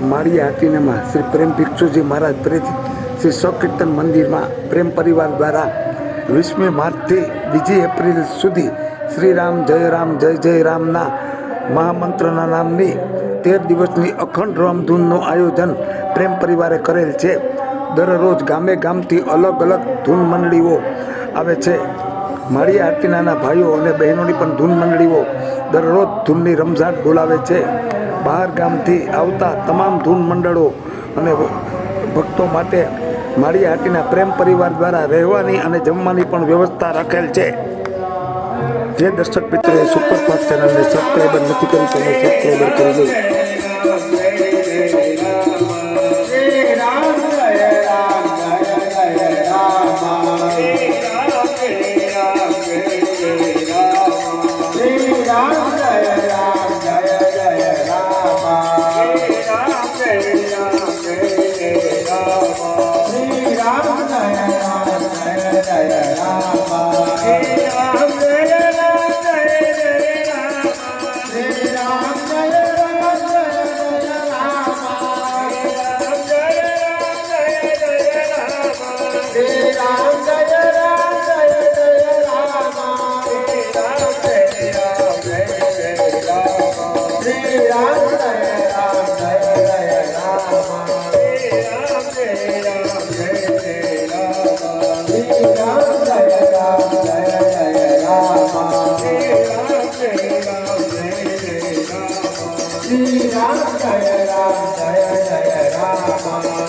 માળી હાટીનામાં શ્રી પ્રેમ ભિક્ષુજી મહારાજ પ્રેરિત શ્રી સકીર્તન મંદિરમાં પ્રેમ પરિવાર દ્વારા વીસમી માર્ચથી બીજી એપ્રિલ સુધી શ્રી રામ જય રામ જય જય રામના મહામંત્રના નામની તેર દિવસની અખંડ રામધૂનનું આયોજન પ્રેમ પરિવારે કરેલ છે. દરરોજ ગામે ગામથી અલગ અલગ ધૂન મંડળીઓ આવે છે. માળી આરતીનાના ભાઈઓ અને બહેનોની પણ ધૂન મંડળીઓ દરરોજ ધૂનની રમઝાટ બોલાવે છે. બહાર ગામથી આવતા તમામ ધૂન મંડળો અને ભક્તો માટે માળી આરતીના પ્રેમ પરિવાર દ્વારા રહેવાની અને જમવાની પણ વ્યવસ્થા રાખેલ છે. જે દર્શક મિત્રોએ સુપરફાસ્ટ ચેનલને સબસ્ક્રાઈબર નથી કરી તમે સબસ્ક્રાઈબર કરી લો.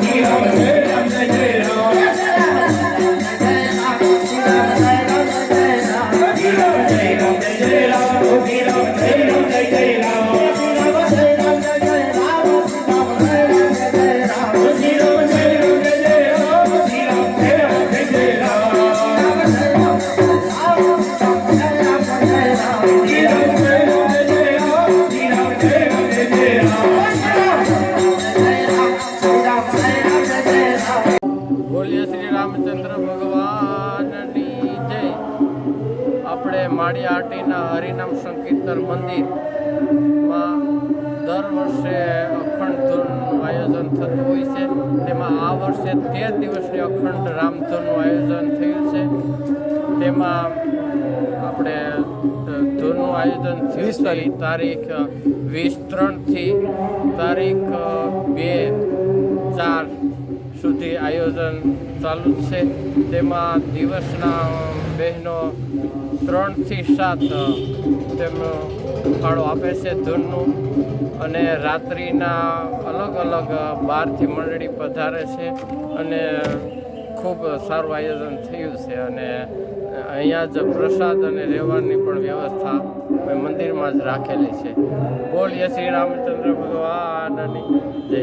Thank you. બોલીએ શ્રી રામચંદ્ર ભગવાનની જય. આપણે માળી આટીના હરિનામ સંકીર્તન મંદિરમાં દર વર્ષે અખંડ ધૂનનું આયોજન થતું હોય છે. તેમાં આ વર્ષે તેર દિવસની અખંડ રામધૂનનું આયોજન થયું છે. તેમાં આપણે ધૂનનું આયોજન થયું છે. તારીખ. વીસ ત્રણથી તારીખ બે. સુધી આયોજન ચાલુ છે. તેમાં દિવસના બહેનો ત્રણથી સાત તેમનો ફાળો આપે છે ધૂનનું અને રાત્રિના અલગ અલગ બહારથી મંડળી પધારે છે અને ખૂબ સારું આયોજન થયું છે અને અહીંયા જ પ્રસાદ અને રહેવાની પણ વ્યવસ્થા મંદિરમાં જ રાખેલી છે. બોલીએ શ્રી રામચંદ્ર ભગવાનની જય.